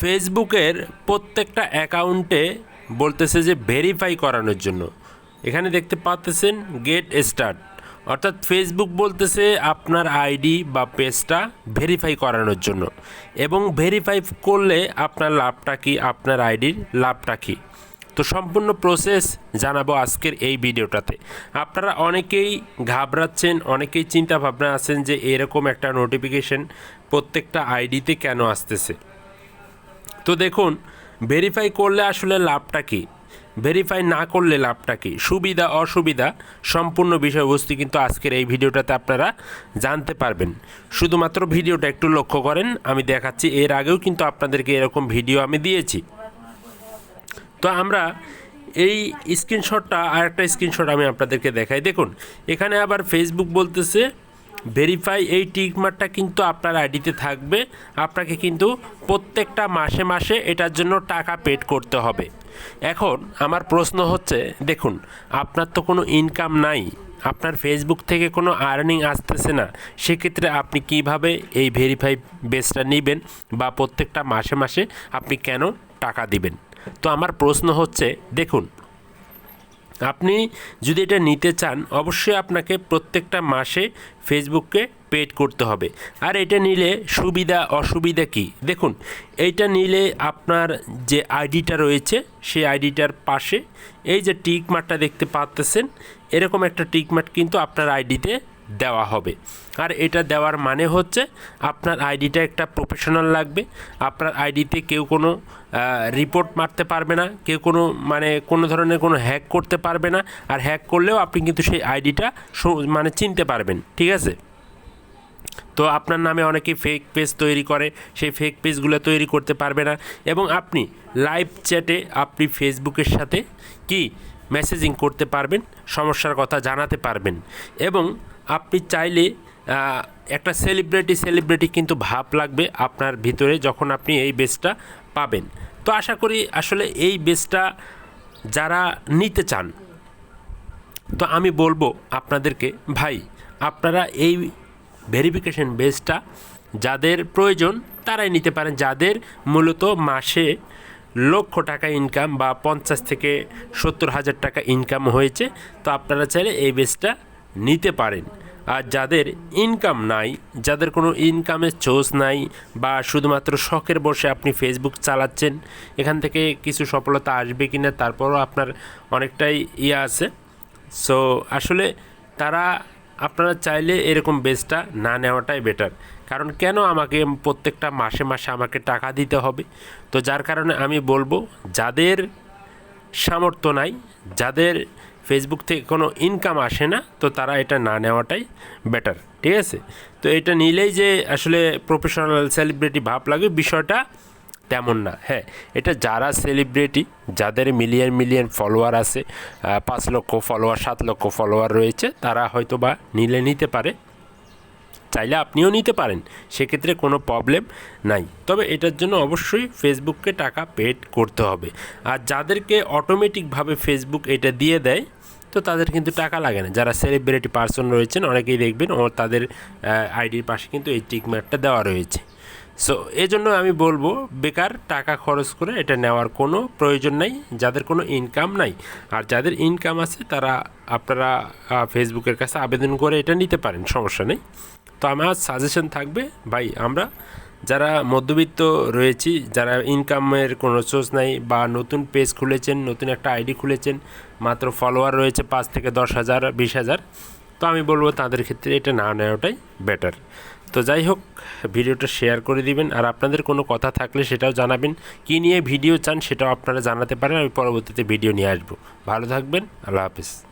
ফেসবুকের প্রত্যেকটা অ্যাকাউন্টে বলতেছে যে ভেরিফাই করানোর জন্য। এখানে দেখতে পাচ্তেছেন গেট স্টার্ট অর্থাৎ ফেসবুক বলতেছে আপনার আইডি বা পেজটা ভেরিফাই করানোর জন্য। এবং ভেরিফাই করলে আপনার লাভটা কি? আপনার আইডির লাভটা কি? তো সম্পূর্ণ প্রসেস জানাব আজকের এই ভিডিওটাতে। আপনারা অনেকেই ঘাবড়াচ্ছেন, অনেকেই চিন্তা ভাবনা আছেন যে এরকম একটা নোটিফিকেশন প্রত্যেকটা আইডিতে কেন আসতেছে। তো দেখুন ভেরিফাই করলে আসলে লাভটা কী? ভেরিফাই না করলে লাভটা কী? সুবিধা, অসুবিধা, সম্পূর্ণ বিষয়বস্তু কিন্তু আজকের এই ভিডিওটাতে আপনারা জানতে পারবেন। শুধুমাত্র ভিডিওটা একটু লক্ষ্য করেন, আমি দেখাচ্ছি, এর আগেও কিন্তু আপনাদেরকে এরকম ভিডিও আমি দিয়েছি। তো আমরা এই স্ক্রিনশটটা আর একটা স্ক্রিনশট আমি আপনাদেরকে দেখাই। দেখুন, এখানে আবার ফেসবুক বলতেছে ভেরিফাই এই টিকমার্কটা কিন্তু আপনার আইডিতে থাকবে। আপনাকে কিন্তু প্রত্যেকটা মাসে মাসে এটার জন্য টাকা পেড করতে হবে। এখন আমার প্রশ্ন হচ্ছে, দেখুন, আপনার তো কোনো ইনকাম নাই, আপনার ফেসবুক থেকে কোনো আর্নিং আসতেছে না, সেক্ষেত্রে আপনি কীভাবে এই ভেরিফাই বেসটা নেবেন বা প্রত্যেকটা মাসে মাসে আপনি কেন টাকা দিবেন? তো আমার প্রশ্ন হচ্ছে, দেখুন আপনি যদি এটা নিতে চান, অবশ্যই আপনাকে প্রত্যেকটা মাসে ফেসবুককে পেড করতে হবে। আর এটা নিলে সুবিধা, অসুবিধা কি? দেখুন, এইটা নিলে আপনার যে আইডিটা রয়েছে, সেই আইডিটার পাশে এই যে টিক মার্কটা দেখতে পাচ্তেছেন এরকম একটা টিক মার্ক কিন্তু আপনার আইডিতে দেওয়া হবে। আর এটা দেওয়ার মানে হচ্ছে আপনার আইডিটা একটা প্রফেশনাল লাগবে। আপনার আইডিতে কেউ কোনো রিপোর্ট মারতে পারবে না, কেউ কোনো মানে কোনো ধরনের কোনো হ্যাক করতে পারবে না। আর হ্যাক করলেও আপনি কিন্তু সেই আইডিটা মানে চিনতে পারবেন, ঠিক আছে? তো আপনার নামে অনেকে ফেক পেজ তৈরি করে, সেই ফেক পেজগুলো তৈরি করতে পারবে না। এবং আপনি লাইভ চ্যাটে আপনি ফেসবুকের সাথে কি মেসেজিং করতে পারবেন, সমস্যার কথা জানাতে পারবেন। এবং আপনি চাইলে একটা সেলিব্রিটি সেলিব্রিটি কিন্তু ভাব লাগবে আপনার ভিতরে যখন আপনি এই বেসটা পাবেন। তো আশা করি আসলে এই বেসটা যারা নিতে চান, তো আমি বলব আপনাদেরকে, ভাই, আপনারা এই ভেরিফিকেশন বেসটা যাদের প্রয়োজন তারাই নিতে পারেন। যাদের মূলত মাসে লক্ষ টাকা ইনকাম বা পঞ্চাশ থেকে সত্তর হাজার টাকা ইনকাম হয়েছে। তো আপনারা চাইলে এই বেসটা নিতে পারেন। আর যাদের ইনকাম নাই, যাদের কোনো ইনকামের চোস নাই বা শুধুমাত্র শখের বসে আপনি ফেসবুক চালাচ্ছেন, এখান থেকে কিছু সফলতা আসবে কি না তারপরও আপনার অনেকটাই ইয়ে আছে। সো আসলে তারা, আপনারা চাইলে এরকম বেসটা না নেওয়াটাই বেটার কারণ কেন আমাকে প্রত্যেকটা মাসে মাসে আমাকে টাকা দিতে হবে? তো যার কারণে আমি বলব, যাদের সামর্থ্য নাই, যাদের ফেসবুক থেকে কোনো ইনকাম আসে না, তো তারা এটা না নেওয়াটাই বেটার ঠিক আছে? তো এটা নিলেই যে আসলে প্রফেশনাল সেলিব্রিটি ভাব লাগে, বিষয়টা তেমন না হ্যাঁ। এটা যারা সেলিব্রিটি যাদের মিলিয়ন মিলিয়ন ফলোয়ার আছে পাঁচ লক্ষ ফলোয়ার সাত লক্ষ ফলোয়ার রয়েছে, তারা হয়তো বা নিলে নিতে পারে। চাইলে আপনিও নিতে পারেন। সেক্ষেত্রে কোনো প্রবলেম নাই। তবে এটার জন্য অবশ্যই ফেসবুককে টাকা পেড করতে হবে। আর যাদেরকে অটোমেটিকভাবে ফেসবুক এটা দিয়ে দেয়, তো তাদের কিন্তু টাকা লাগে না। যারা সেলিব্রিটি পার্সন রয়েছেন, অনেকেই দেখবেন, ও তাদের আইডির পাশে কিন্তু এই টিকমার্কটা দেওয়া রয়েছে। সো এই জন্য আমি বলব, বেকার টাকা খরচ করে এটা নেওয়ার কোনো প্রয়োজন নাই, যাদের কোনো ইনকাম নাই। আর যাদের ইনকাম আছে, তারা আপনারা ফেসবুকের কাছে আবেদন করে এটা নিতে পারেন, সমস্যা নেই। তো আমার সাজেশন থাকবে, ভাই, আমরা যারা মধ্যবিত্ত রয়েছি, যারা ইনকামের কোনো সোর্স নাই বা নতুন পেজ খুলেছেন, নতুন একটা আইডি খুলেছেন, মাত্র ফলোয়ার রয়েছে পাঁচ থেকে দশ হাজার, বিশ হাজার, তো আমি বলব তাদের ক্ষেত্রে এটা না নেওয়াটাই বেটার তো যাই হোক, ভিডিওটা শেয়ার করে দিবেন, আর আপনাদের কোনো কথা থাকলে সেটাও জানাবেন, কী নিয়ে ভিডিও চান সেটাও আপনারা জানাতে পারেন, আমি পরবর্তীতে ভিডিও নিয়ে আসব। ভালো থাকবেন, আল্লাহ হাফিজ।